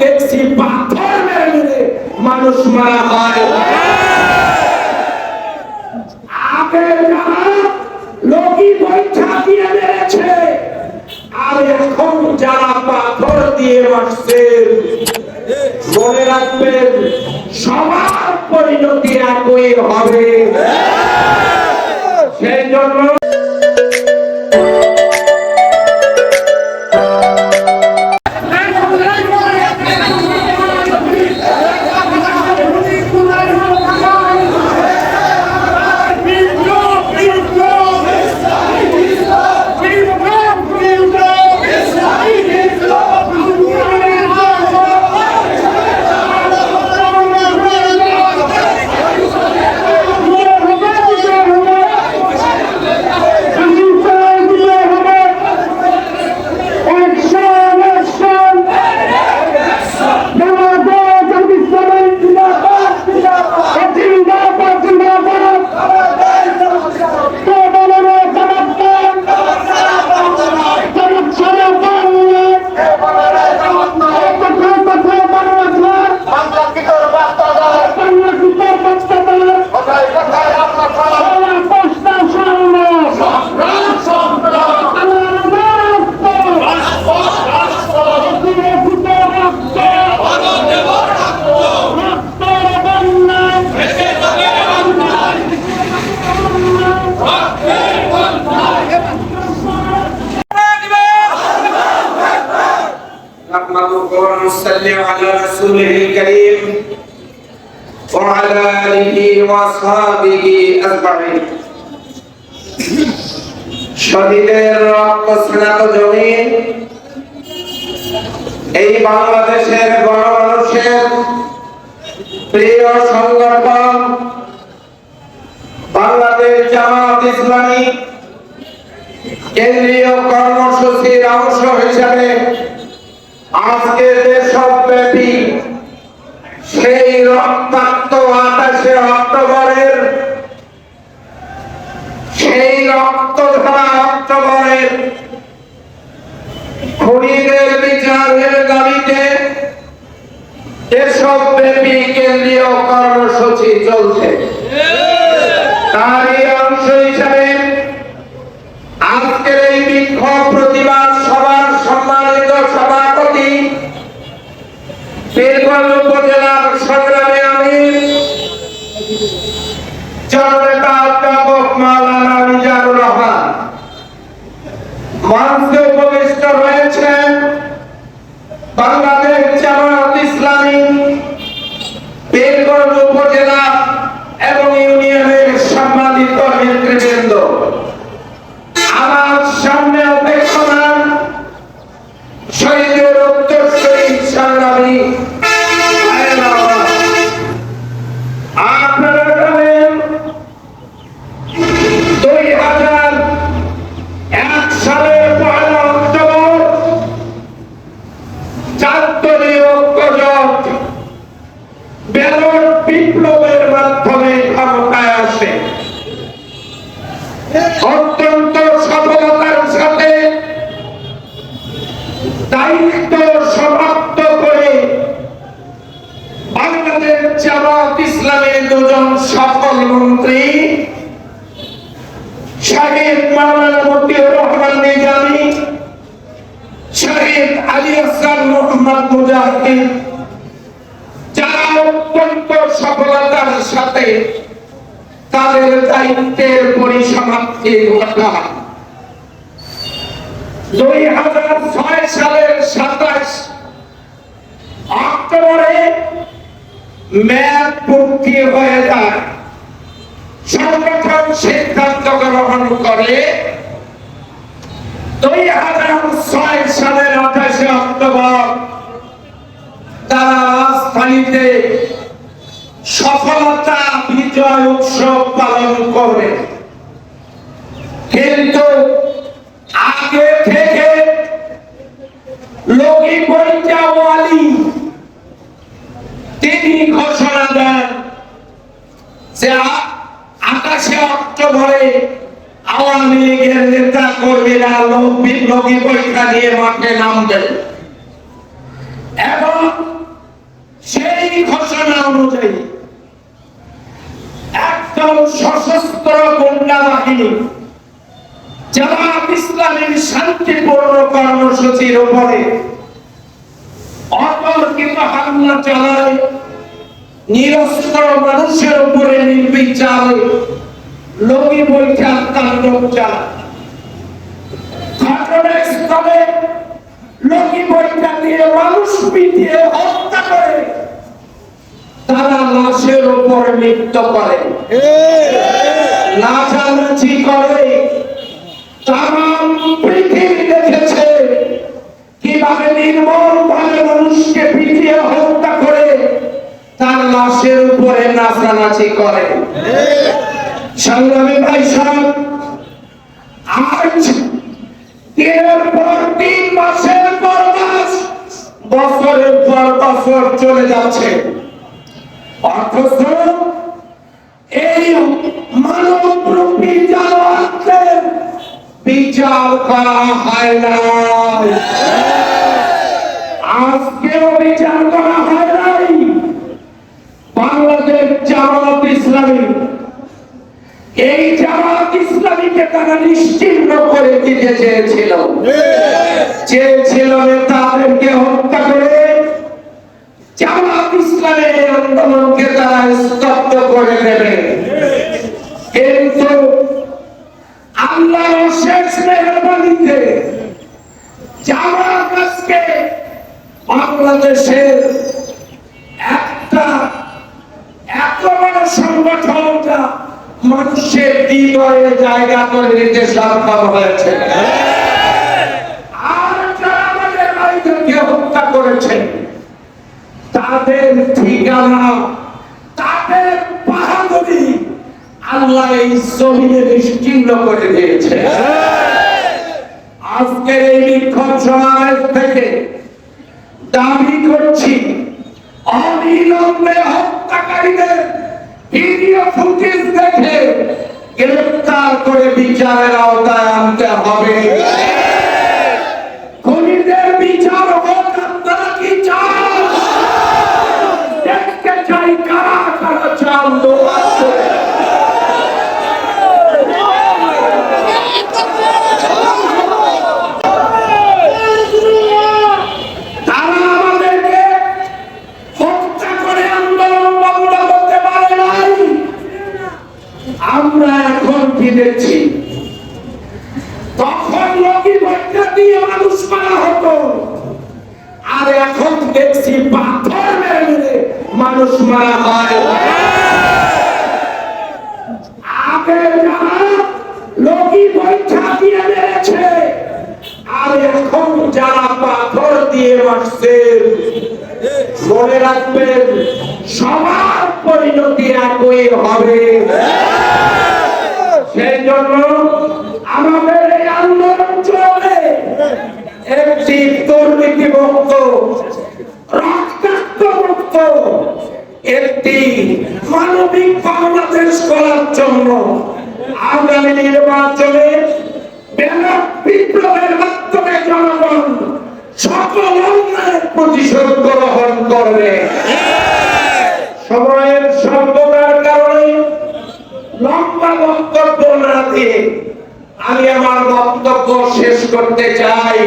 দেখছি পাথর মেরে মেরে মানুষ মারা হয়। বৈঠা দিয়ে মেরেছে, আর এখন যারা পাথর দিয়ে মনে রাখবেন, সবার পরিণতি একই হবে। সেই জন্য نحمده ونصلي على رسوله الكريم وعلى آله وأصحابه أجمعين শহীদের রক্ত স্নাত জমিন এই বাংলাদেশের গণমানুষের প্রিয় সংগঠন বাংলাদেশ জামাত ইসলামী কেন্দ্রীয় কর্মসূচির অংশ হিসাবে আজকে দেশব্যাপী সেই রক্তাক্ত আঠাশে অক্টোবরের, সেই রক্ত ধরা অক্টোবরের খুনিদের বিচারের দাবিতে দেশব্যাপী কেন্দ্রীয় কর্মসূচি চলছে তারই অংশ হিসাবে আজকের এই বিক্ষোভ প্রতিবাদ সভার সম্মানিত সভাপতি বীরগঞ্জ উপজেলার সংগ্রামী আমি জননেতা অধ্যাপক মাওলানা মিজানুর রহমান মঞ্চে উপবিষ্ট রয়েছেন বাংলাদেশ জামাত ইসলামী বীরগঞ্জ উপজেলা এবং ইউনিয়নের সম্মানিত নেতৃবৃন্দ আমার সামনে অপেক্ষমান শহীদের উত্তরসূরি সংগ্রামী ভাইয়েরা আমার। আপনারা জানেন দুই হাজার এক সালের পয়লা অক্টোবর চারদলীয় ঐক্যজোট ব্যালট বিপ্লবের মাধ্যমে ক্ষমতায় আসে অত্যন্ত সফলতার সাথে দায়িত্ব সমাপ্ত করে বাংলাদেশ জামাত ইসলামের দুজন সফল মন্ত্রী, শাহিদ মাওলানা মতিউর রহমান নিজামী, শহীদ আলী হাসান মোহাম্মদ মুজাহিদ, যারা অত্যন্ত সফলতার সাথে তাদের দায়িত্বের পরিসমাপ্তি ঘটান। দুই হাজার ছয় সালের সাতাশ অক্টোবরে মেয়াদ পূর্তি হয়ে যায় সিদ্ধান্ত গ্রহণ করে দুই হাজার ছয় সালের আঠাশে অক্টোবর তারা রাজধানীতে সফলতা বিজয় উৎসব পালন করবে কিন্তু আগে থেকে তিনি ঘোষণা দেন যে আকাশে অক্টোবরে আওয়ামী লীগের নেতা কর্মীরা লোক- লগি পরীক্ষা নিয়ে মাঠে নামবে এবং সেই ঘোষণা অনুযায়ী একদম সশস্ত্র গুন্ডা বাহিনী, জামাত ইসলামের শান্তিপূর্ণ কর্মসূচির উপরে অতর্কিত হামলা চালায়। নিরস্ত্র মানুষের উপরে নির্বিচার। লগি বৈঠার তাণ্ডব চালায় ঘটনাস্থলে বৈঠা দিয়ে মানুষ পিটিয়ে হত্যা করে। তারা লাশের উপর নৃত্য করে। নাচানাচি করে। পৃথিবী দেখেছে। কীভাবে নির্মল ভাবে মানুষকে পিটিয়ে হত্যা লাশের উপরে নাচানাচি করে। সংগ্রামী ভাই সাহেব, আজ দিনের পর তিন মাসের পর মাস বছরের পর বছর চলে যাচ্ছে। এই মানব জানোয়ারদের বিচার করা হয় না আজকেও বিচার করা হয় নাই বাংলাদেশ জামাত ইসলামী। এই জামাত ইসলামীকে তারা নিশ্চিহ্ন করে দিতে চেয়েছিল। চেয়েছিল নেতাদেরকে হত্যা করে। জামাত ইসলামের আন্দোলনকে তারা স্তব্ধ করে দেবে। কিন্তু আল্লাহ শেষ মেহরবানিতে জামাত আজকে বাংলাদেশের একটা এত বড় সংগঠন যা মানুষের হৃদয়ে জায়গা করে নিতে সক্ষম হয়েছে। আর যারা আমাদের ভাইদেরকে হত্যা করেছেন তাদের ঠিকানা, তাদের বাহাদুরি আল্লাহ এই জমিনে নিশ্চিন্ন করে দিয়েছে। আজকের এই বিক্ষোভ সমাবেশ থেকে দাবি করছি, অবিলম্বে হত্যাকারীদের ভিডিও ফুটেজ দেখে গ্রেফতার করে বিচারের আওতায় আনতে হবে। খুনিদের দেখতে চাই কারা কারা দোয়া করে। তারা আমাদেরকে হত্যা করে আন্দোলন বন্ধ করতে পারে নাই আমরা এখন কি দেখছি তখন লগি ভট্টা দিয়ে মানুষ মারা হতো আর এখন দেখছি পাথর মেরে মেরে মানুষ মারা হয় আগে যারা লগি বৈঠা দিয়ে মেরেছে। আর এখন যারা পাথর দিয়ে মারছে, মনে রাখবেন, সবার পরিণতি একই হবে। সেই জন্য আমাদের এই আন্দোলন চলবে একটি দুর্নীতি মুক্ত রক্তাক্ত মুক্ত একটি মানবিক বাংলাদেশ করার জন্য আগামী নির্বাচনে বিপ্লবের মাধ্যমে জনগণ সকল অন্যায়ের প্রতিশোধ গ্রহণ করবে। সময়ের স্বল্পতার কারণে লম্বা বক্তব্য না দিয়ে আমি আমার বক্তব্য শেষ করতে চাই।